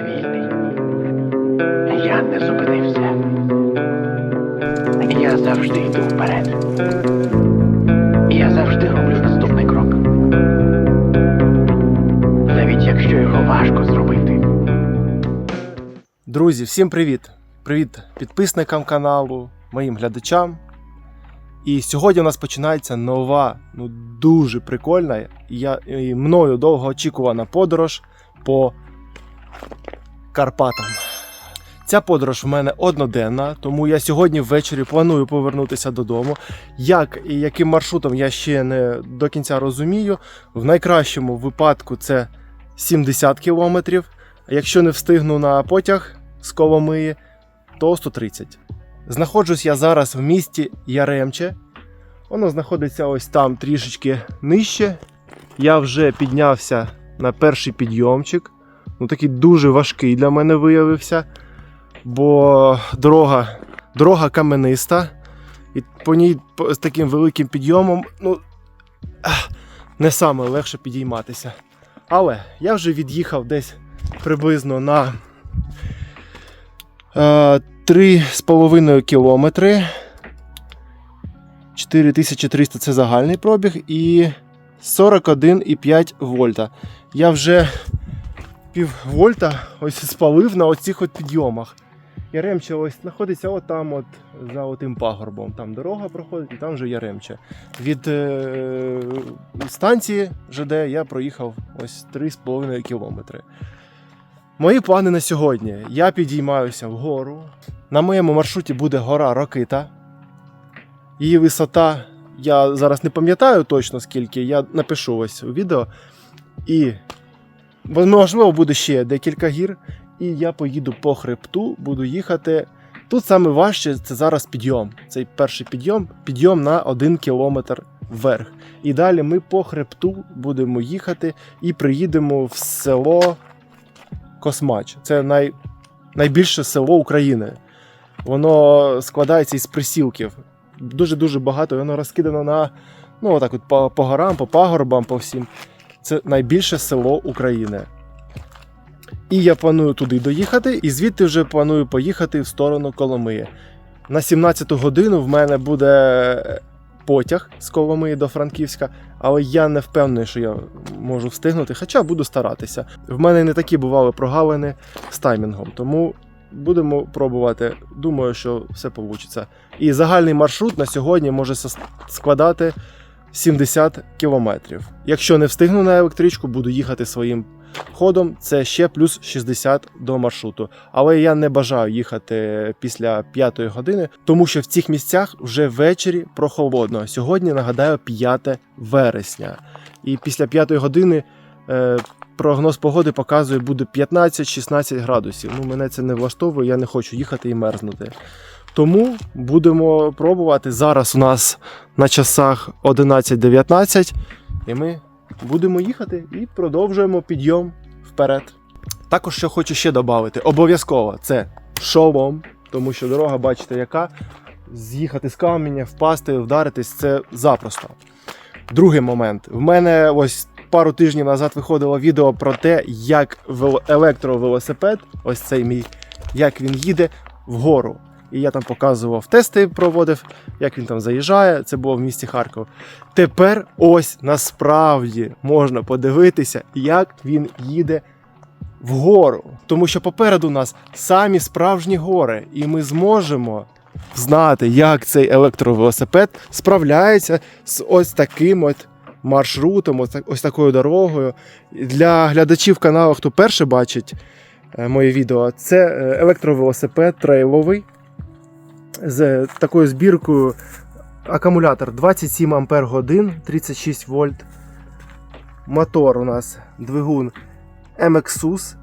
Я вільний. Я не зупинився. Я завжди йду вперед. Я завжди роблю наступний крок. Навіть якщо його важко зробити. Друзі, всім привіт! Привіт підписникам каналу, моїм глядачам. І сьогодні у нас починається нова, ну дуже прикольна і я, і мною довго очікувана подорож по Карпатам. Ця подорож в мене одноденна, тому я сьогодні ввечері планую повернутися додому. Як і яким маршрутом я ще не до кінця розумію. В найкращому випадку це 70 кілометрів. Якщо не встигну на потяг з Коломиї, то 130. Знаходжусь я зараз в місті Яремче. Воно знаходиться ось там трішечки нижче. Я вже піднявся на перший підйомчик. Ну, такий дуже важкий для мене виявився. Бо дорога, дорога камениста. І по ній з таким великим підйомом, ну, не саме легше підійматися. Але я вже від'їхав десь приблизно на е, 3,5 кілометри. 4300 це загальний пробіг і 41,5 вольта. Я вже пів вольта ось спалив на оцих от підйомах. Яремче ось знаходиться отам, от, за отим пагорбом. Там дорога проходить, і там вже Яремче. Від е, станції ЖД я проїхав ось 3,5 кілометри. Мої плани на сьогодні. Я підіймаюся вгору. На моєму маршруті буде гора Рокита. Її висота, я зараз не пам'ятаю точно скільки, я напишу ось у відео. І можливо буде ще декілька гір. І я поїду по хребту, буду їхати. Тут саме важче це зараз підйом. Цей перший підйом, підйом на 1 кілометр вверх. І далі ми по хребту будемо їхати і приїдемо в село Космач. Це най, найбільше село України. Воно складається із присілків. Дуже-дуже багато. Воно розкидано на ну, отак от по, по горам, по пагорбам, по всім. Це найбільше село України. І я планую туди доїхати, і звідти вже планую поїхати в сторону Коломиї. На 17 годину в мене буде потяг з Коломиї до Франківська, але я не впевнений, що я можу встигнути, хоча буду старатися. В мене не такі бували прогалини з таймінгом, тому будемо пробувати. Думаю, що все вийде. І загальний маршрут на сьогодні може складати 70 кілометрів. Якщо не встигну на електричку, буду їхати своїм ходом. Це ще плюс 60 до маршруту. Але я не бажаю їхати після 5 години, тому що в цих місцях вже ввечері прохолодно. Сьогодні нагадаю 5 вересня. І після 5 години е, прогноз погоди показує буде 15-16 градусів. Ну, мене це не влаштовує, я не хочу їхати і мерзнути. Тому будемо пробувати. Зараз у нас на часах 11.19, і ми будемо їхати і продовжуємо підйом вперед. Також що хочу ще додати, обов'язково це шолом, тому що дорога, бачите, яка з'їхати з каменя, впасти, вдаритись це запросто. Другий момент. В мене ось пару тижнів назад виходило відео про те, як електровелосипед, ось цей мій, як він їде вгору. І я там показував тести, проводив, як він там заїжджає. Це було в місті Харків. Тепер ось насправді можна подивитися, як він їде вгору. Тому що попереду нас самі справжні гори, і ми зможемо знати, як цей електровелосипед справляється з ось таким от маршрутом, ось, такою дорогою. Для глядачів каналу, хто перше бачить е, моє відео, це е, електровелосипед трейловий з такою збіркою акумулятор 27 Ампер годин, 36 вольт. Мотор у нас двигун MXUS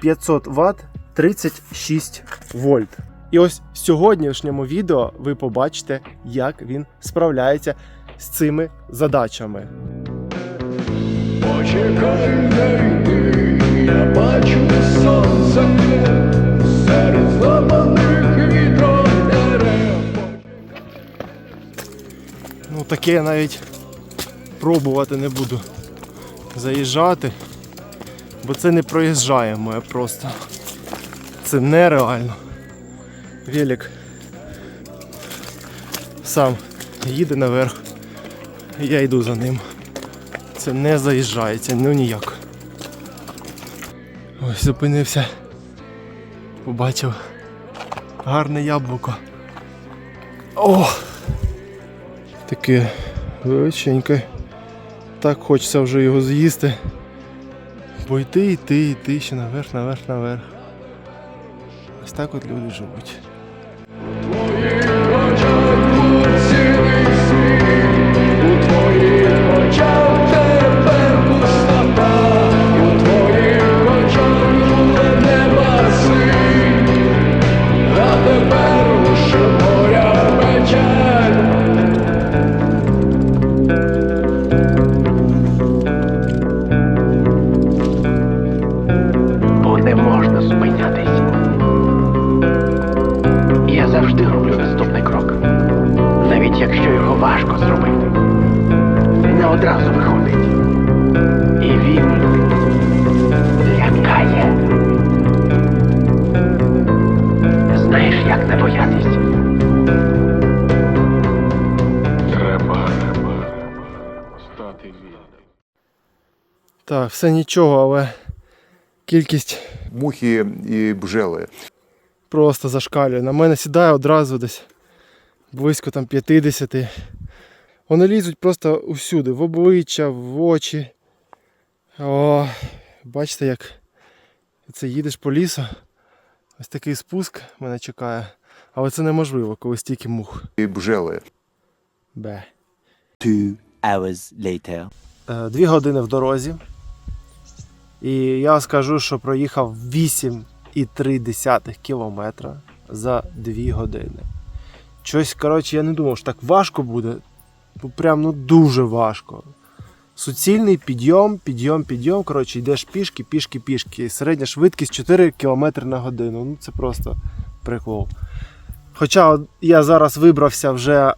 500 Вт, 36 вольт. І ось в сьогоднішньому відео ви побачите, як він справляється з цими задачами. Почекай, я бачу сонце серед зламаних таке я навіть пробувати не буду заїжджати, Бо це не проїжджає моє просто. Це нереально. Велик сам їде наверх. Я йду за ним. Це не заїжджається, ну ніяк. Ось зупинився. Побачив гарне яблуко. О! Таке величеньке. Так хочеться вже його з'їсти. Бо йти, йти, йти ще наверх, наверх, наверх. Ось так от люди живуть. Все нічого, але кількість мухи і бжели. просто зашкалює. На мене сідає одразу десь близько там 50. Вони лізуть просто усюди, в обличчя, в очі. О, бачите, як це їдеш по лісу. Ось такий спуск мене чекає. Але це неможливо, коли стільки мух. І бжели. Бе. Two hours later. Е, Дві години в дорозі. І я скажу, що проїхав 8,3 кілометра за 2 години. Щось, коротше, я не думав, що так важко буде. Прям ну дуже важко. Суцільний підйом, підйом, підйом. Коротше, йдеш пішки, пішки, пішки. Середня швидкість 4 км на годину. Ну це просто прикол. Хоча я зараз вибрався вже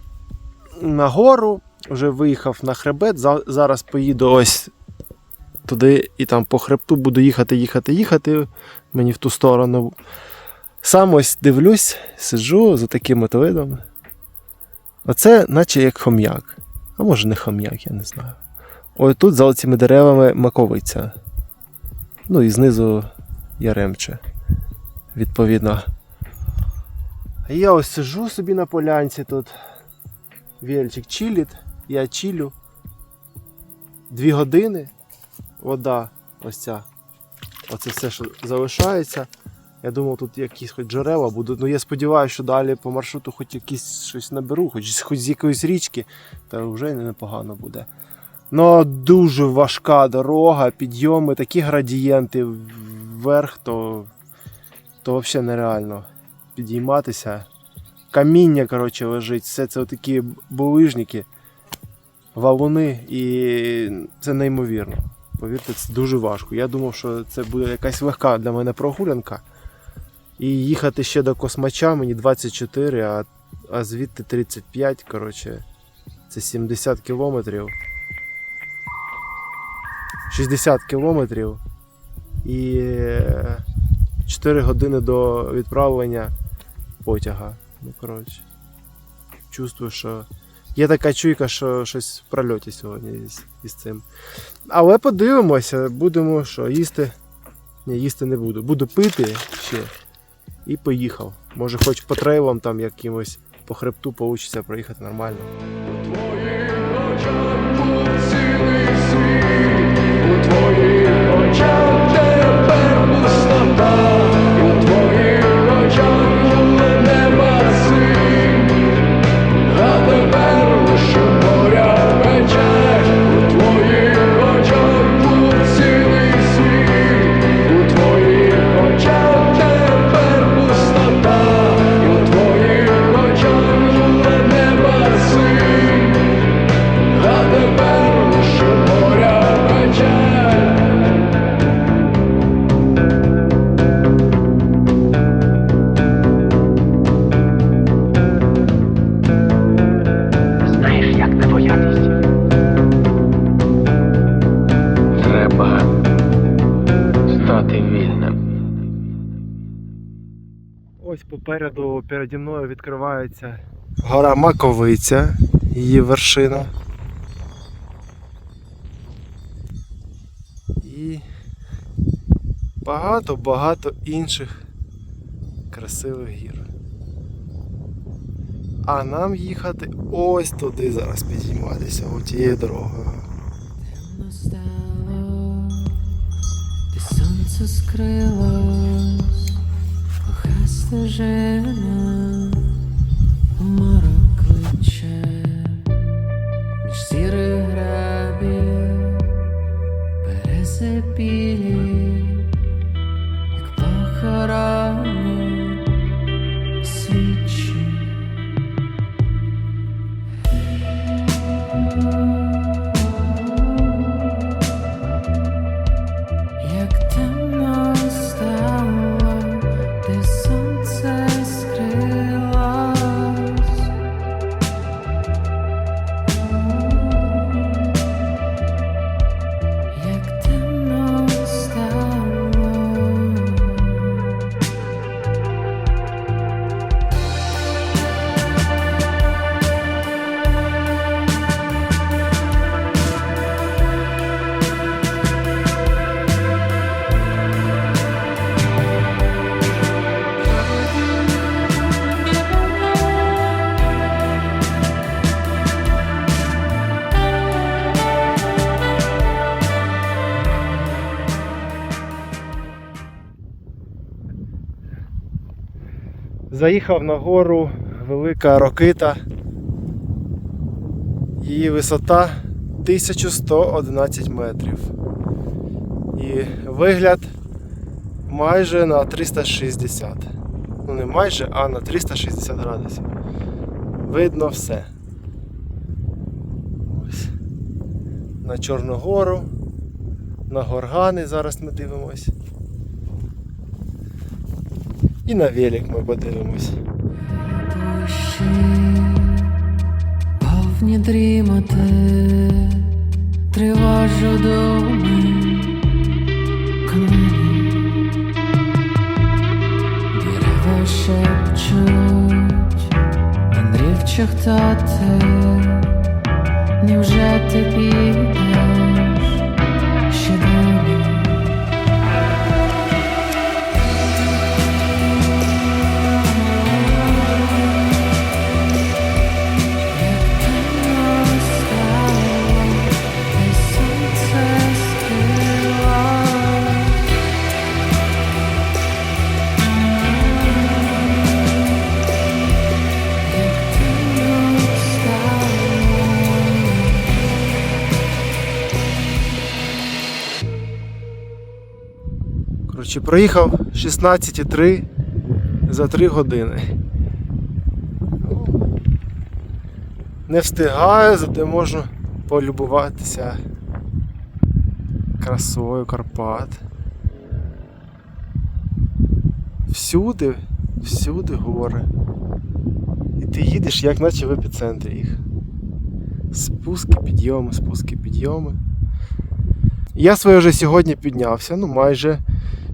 на гору, вже виїхав на хребет. за- Зараз поїду ось туди і там по хребту буду їхати, їхати, їхати. Мені в ту сторону. Сам ось дивлюсь, сиджу за таким от видом. Оце наче як хом'як. А може не хом'як, я не знаю. Ось тут за цими деревами маковиця. Ну і знизу яремче. Відповідно. А я ось сиджу собі на полянці тут. Вельчик чилить, я чилю. Дві години. Вода ось ця. Оце все, що залишається. Я думав, тут якісь хоч джерела будуть. Ну я сподіваюся, що далі по маршруту хоч якісь щось наберу, хоч, хоч з якоїсь річки, та вже непогано буде. Ну, дуже важка дорога, підйоми, такі градієнти вверх, то, то взагалі нереально підійматися. Каміння, коротше, лежить. Все це такі булижники, валуни, і це неймовірно. Повірте, це дуже важко. Я думав, що це буде якась легка для мене прогулянка. І їхати ще до космача мені 24, а, а звідти 35, коротше, це 70 кілометрів. 60 кілометрів. І 4 години до відправлення потяга. Ну, коротше. Чувствую, що. Є така чуйка, що щось в прольоті сьогодні із, із цим. Але подивимося, будемо що, їсти. Ні, їсти не буду. Буду пити ще. І поїхав. Може хоч по трейлам там якимось по хребту вийде проїхати нормально. Ось попереду переді мною відкривається гора Маковиця, її вершина. І багато-багато інших красивих гір. А нам їхати ось туди зараз підійматися, тією дорогою. Темно стало, де сонце скрилось, seja Заїхав на гору Велика Рокита. Її висота 1111 метрів. І вигляд майже на 360. Ну не майже, а на 360 градусів. Видно все. Ось. На Чорну гору, на горгани зараз ми дивимось. І на велик ми подивимось. повні дрімоти, тривожу думи, камені, дерева шепчуть, мандрівче хто ти, невже ти підеш Коротше, проїхав 16,3 за 3 години. Не встигаю, зате можу полюбуватися красою Карпат. Всюди, всюди гори. І ти їдеш, як наче в епіцентрі їх. Спуски, підйоми, спуски, підйоми. Я своє вже сьогодні піднявся, ну майже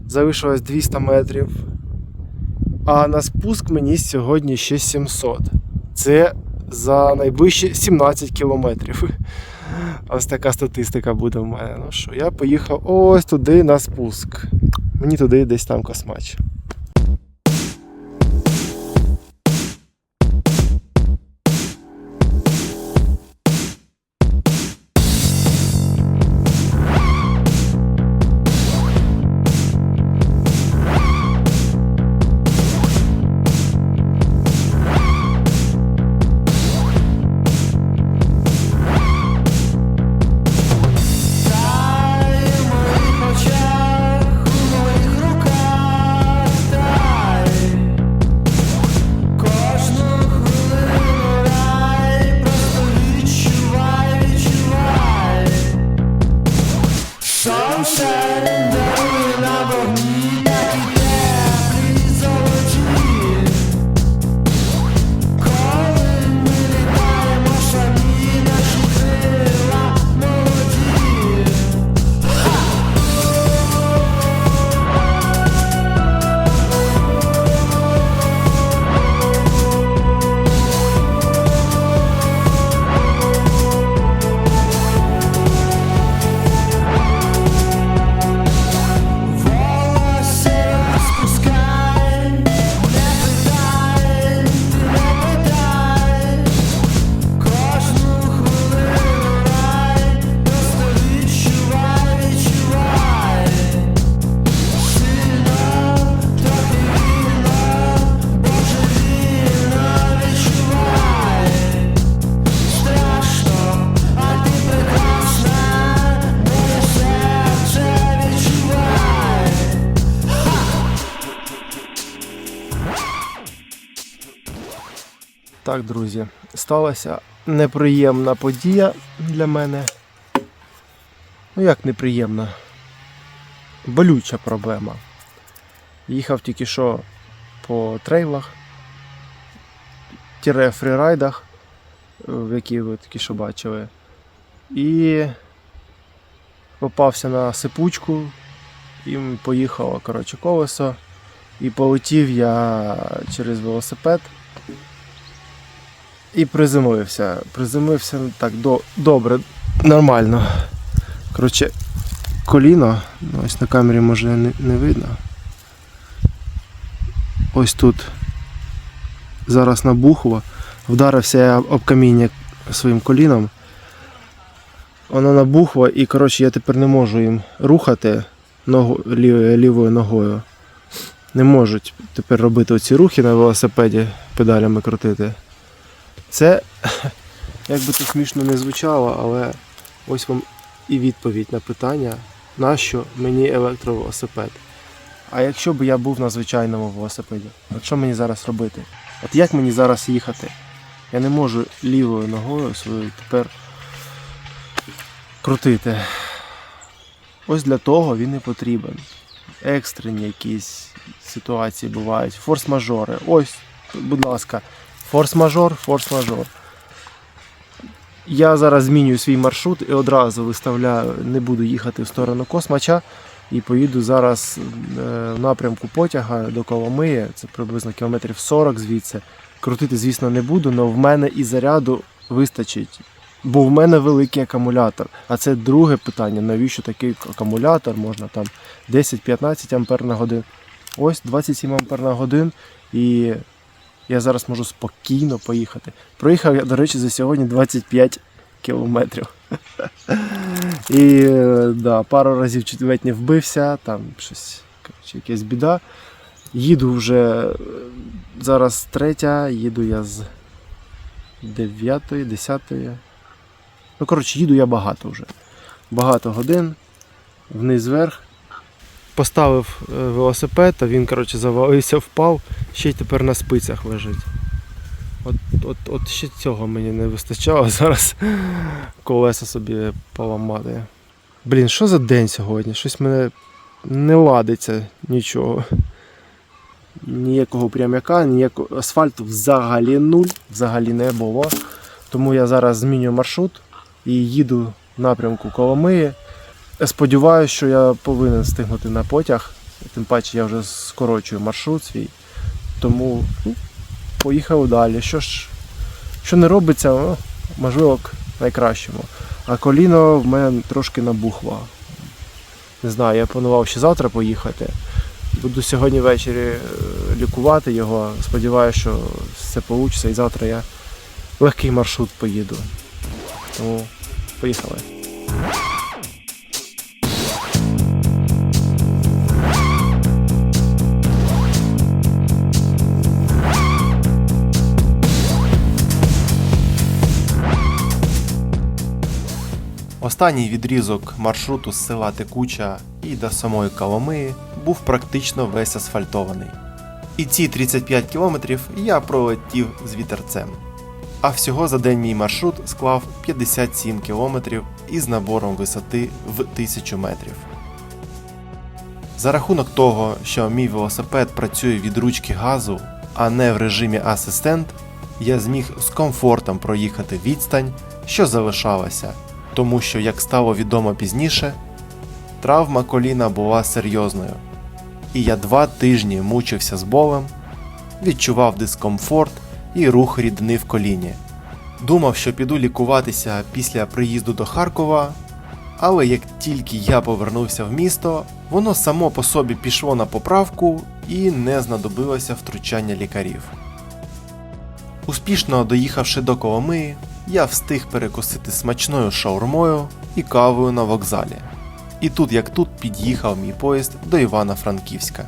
залишилось 200 метрів. А на спуск мені сьогодні ще 700. Це за найближчі 17 кілометрів. Ось така статистика буде в мене. Ну що, я поїхав ось туди на спуск. Мені туди десь там космач. Так, друзі, сталася неприємна подія для мене. Ну як неприємна? Болюча проблема. Їхав тільки що по трейлах, тіре фрірайдах, які ви тільки що бачили. І попався на сипучку, і поїхало коротше, колесо. І полетів я через велосипед і приземлився. Приземлився так до, добре, нормально. Коротше, коліно, ну, ось на камері може не, не видно. Ось тут зараз набухло. Вдарився я об каміння своїм коліном. Воно набухло і коротше я тепер не можу їм рухати ногу, лівою, лівою ногою. Не можуть тепер робити оці рухи на велосипеді, педалями крутити. Це, як би це смішно не звучало, але ось вам і відповідь на питання, нащо мені електровелосипед. А якщо б я був на звичайному велосипеді, от що мені зараз робити? От як мені зараз їхати? Я не можу лівою ногою свою тепер крутити. Ось для того він і потрібен. Екстрені якісь ситуації бувають. Форс-мажори. Ось, будь ласка, форс-мажор, форс-мажор. Я зараз змінюю свій маршрут і одразу виставляю, не буду їхати в сторону космача і поїду зараз е, в напрямку потяга до Коломиї, це приблизно кілометрів 40 звідси. Крутити, звісно, не буду, але в мене і заряду вистачить. Бо в мене великий акумулятор. А це друге питання, навіщо такий акумулятор, можна там 10-15 ампер на годин. Ось 27 ампер на годин. І я зараз можу спокійно поїхати. Проїхав я, до речі, за сьогодні 25 кілометрів. І да, пару разів чуть не вбився, там щось, коротше, якась біда. Їду вже зараз третя, їду я з 9, 10. Ну, коротше, їду я багато вже. Багато годин, вниз вверх. Поставив е, велосипед, а він, коротше, завалився, впав, ще й тепер на спицях лежить. От, от, от ще цього мені не вистачало зараз колеса собі поламати. Блін, що за день сьогодні? Щось мене не ладиться нічого. Ніякого прямяка, ніякого асфальту взагалі нуль, взагалі не було. Тому я зараз змінюю маршрут і їду в напрямку Коломиї. Сподіваюся, що я повинен встигнути на потяг. Тим паче я вже скорочую маршрут свій. Тому ну, поїхав далі. Що ж, що не робиться, ну, можливо, найкращому. А коліно в мене трошки набухло. Не знаю, я планував ще завтра поїхати. Буду сьогодні ввечері е, лікувати його. Сподіваюся, що все вийде і завтра я легкий маршрут поїду. Тому поїхали. Останній відрізок маршруту з села Текуча і до самої Коломиї був практично весь асфальтований. І ці 35 кілометрів я пролетів з вітерцем. А всього за день мій маршрут склав 57 кілометрів із набором висоти в 1000 метрів. За рахунок того, що мій велосипед працює від ручки газу, а не в режимі асистент, я зміг з комфортом проїхати відстань, що залишалася, тому що, як стало відомо пізніше, травма коліна була серйозною, і я два тижні мучився з болем, відчував дискомфорт і рух рідини в коліні. Думав, що піду лікуватися після приїзду до Харкова, але як тільки я повернувся в місто, воно само по собі пішло на поправку і не знадобилося втручання лікарів. Успішно доїхавши до Коломиї, я встиг перекусити смачною шаурмою і кавою на вокзалі. І тут як тут під'їхав мій поїзд до Івано-Франківська.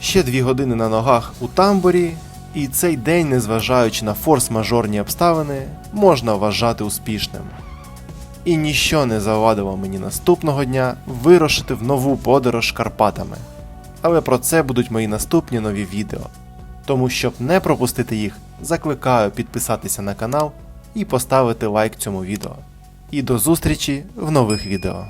Ще дві години на ногах у тамбурі, і цей день, незважаючи на форс-мажорні обставини, можна вважати успішним. І ніщо не завадило мені наступного дня вирушити в нову подорож Карпатами. Але про це будуть мої наступні нові відео. Тому щоб не пропустити їх, закликаю підписатися на канал і поставити лайк цьому відео. І до зустрічі в нових відео.